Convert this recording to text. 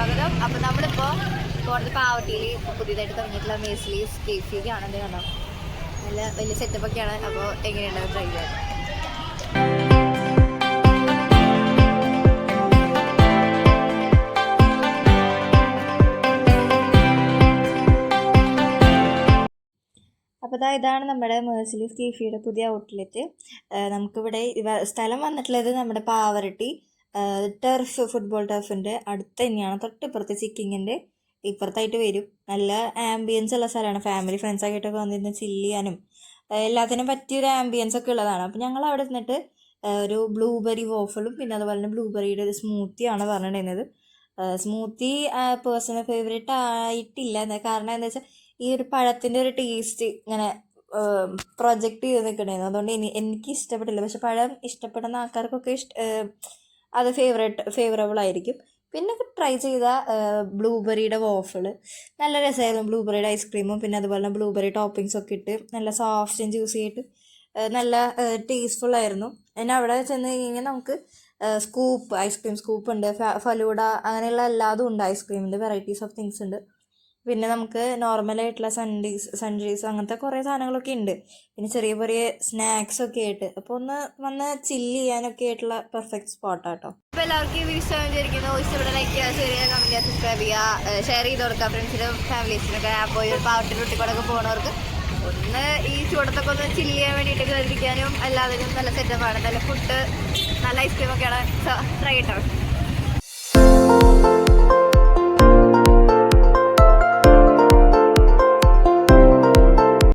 സ്വാഗതം. അപ്പൊ നമ്മളിപ്പോ കോടതി പാവട്ടിയിൽ പുതിയതായിട്ട് തുടങ്ങിയിട്ടുള്ള മേസ്ലി ഒക്കെ ആണ് കണ്ടോ? നല്ല വലിയ സെറ്റപ്പ് ഒക്കെയാണ്. അപ്പോൾ എങ്ങനെയുണ്ടാവും ട്രൈ ചെയ്യാൻ? അപ്പോൾ അതാ ഇതാണ് നമ്മുടെ മേഴ്സിലീസ് കീഫിയുടെ പുതിയ ഔട്ട്ലെറ്റ് നമുക്കിവിടെ സ്ഥലം വന്നിട്ടുള്ളത് നമ്മുടെ പാവറട്ടി ടർഫ് ഫുട്ബോൾ ടർഫിന്റെ അടുത്ത് തന്നെയാണ്. തൊട്ടിപ്പുറത്ത് ചിക്കിങ്ങിന്റെ ഇപ്പുറത്തായിട്ട് വരും. നല്ല ആംബിയൻസ് ഉള്ള സ്ഥലമാണ്. ഫാമിലി ഫ്രണ്ട്സ് ആയിട്ടൊക്കെ വന്നിരുന്ന് ചില്ല് ചെയ്യാനും എല്ലാത്തിനും പറ്റിയൊരു ആംബിയൻസ് ഒക്കെ ഉള്ളതാണ്. അപ്പോൾ ഞങ്ങൾ അവിടെ നിന്നിട്ട് ഒരു ബ്ലൂബെറി വോഫലും പിന്നെ അതുപോലെ തന്നെ ബ്ലൂബെറിയുടെ ഒരു സ്മൂത്തിയാണ് പറഞ്ഞിട്ടുണ്ടായിരുന്നത്. സ്മൂത്തി പേഴ്സണൽ ഫേവറേറ്റ് ആയിട്ടില്ല. കാരണം എന്താ വെച്ചാൽ ഈ ഒരു പഴത്തിന്റെ ഒരു ടേസ്റ്റ് ഇങ്ങനെ പ്രൊജക്റ്റ് ചെയ്ത് നിൽക്കണമായിരുന്നു അതുകൊണ്ട് എനിക്ക് ഇഷ്ടപ്പെട്ടില്ല. പക്ഷെ പഴം ഇഷ്ടപ്പെടുന്ന ആൾക്കാർക്കൊക്കെ ഇഷ്ട അത് ഫേവറേറ്റ് ഫേവറബിൾ ആയിരിക്കും. പിന്നെ ട്രൈ ചെയ്ത ബ്ലൂബെറിയുടെ വോഫിൾ നല്ല രസമായിരുന്നു ബ്ലൂബെറിയുടെ ഐസ്ക്രീമും പിന്നെ അതുപോലെ തന്നെ ബ്ലൂബെറി ടോപ്പിങ്സ് ഒക്കെ ഇട്ട് നല്ല സോഫ്റ്റ് ആൻഡ് ജ്യൂസി ആയിട്ട് നല്ല ടേസ്റ്റ്ഫുൾ ആയിരുന്നു. പിന്നെ അവിടെ ചെന്ന് കഴിഞ്ഞാൽ നമുക്ക് സ്കൂപ്പ് ഐസ്ക്രീം സ്കൂപ്പ് ഉണ്ട്. ഫലൂഡ അങ്ങനെയുള്ള എല്ലാതും ഉണ്ട്. ഐസ്ക്രീമിന്റെ വെറൈറ്റീസ് ഓഫ് തിങ്സ് ഉണ്ട്. പിന്നെ നമുക്ക് നോർമലായിട്ടുള്ള സൺഡീസ് സൺഡീസ് അങ്ങനത്തെ കുറേ സാധനങ്ങളൊക്കെ ഉണ്ട് പിന്നെ ചെറിയ ചെറിയ സ്നാക്സ് ഒക്കെ ആയിട്ട്. അപ്പോൾ ഒന്ന് വന്ന് ചില്ല് ചെയ്യാനൊക്കെ ആയിട്ടുള്ള പെർഫെക്റ്റ് സ്പോട്ടാട്ടോ അപ്പോൾ എല്ലാവർക്കും ഈ വീഡിയോ ഇഷ്ടമായിരിക്കുന്നു ഇഷ്ടപ്പെട്ട ലൈക്ക് ചെയ്യുക ഷെയർ ചെയ്യുക ചെയ്യുക സബ്സ്ക്രൈബ് ചെയ്യുക ഷെയർ ചെയ്ത് കൊടുക്കുക. ഫ്രണ്ട്സിനും ഫാമിലീസിനൊക്കെ പോയി ഒരു പാവട്ടി കുട്ടികളൊക്കെ പോകുന്നവർക്ക് ഒന്ന് ഈ ചൂടത്തൊക്കെ ഒന്ന് ചില്ല് ചെയ്യാൻ വേണ്ടിയിട്ട് കരുതിക്കാനും എല്ലാവരും നല്ല സെറ്റപ്പാണ് നല്ല ഫുഡ് നല്ല ഐസ്ക്രീം ഐസ്ക്രീമൊക്കെയാണ് ട്രൈ ചെയ്യട്ടോ